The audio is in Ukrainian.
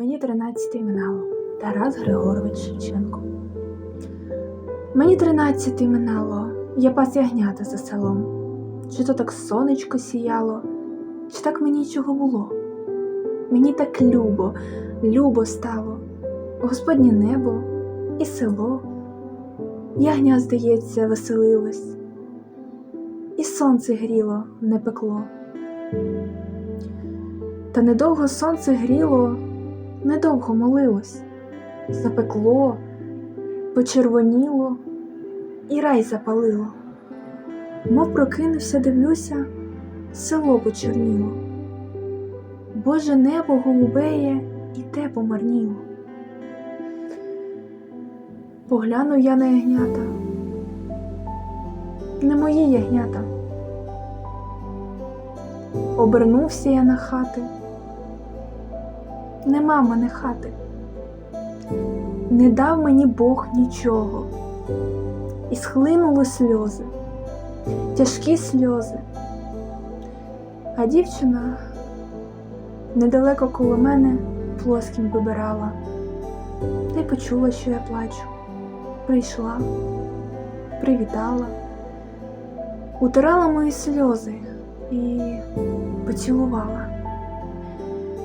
Мені 13 минало. Тарас Григорович Шевченко. Мені 13 минало. Я пас ягнята за селом. Чи то так сонечко сіяло, чи так мені чого було? Мені так любо, любо стало, Господнє небо і село. Ягня, здається, веселилось, і сонце гріло, не пекло. Та недовго сонце гріло, недовго молилось, запекло, почервоніло і рай запалило. Мов прокинувся, дивлюся, село почерніло. Боже небо голубеє і те помарніло. Поглянув я на ягнята. Не мої ягнята. Обернувся я на хати. Нема мене хати. Не дав мені Бог нічого. І схлинули сльози, тяжкі сльози. А дівчина недалеко коло мене плоскінь вибирала, та почула, що я плачу. Прийшла, привітала, утирала мої сльози і поцілувала.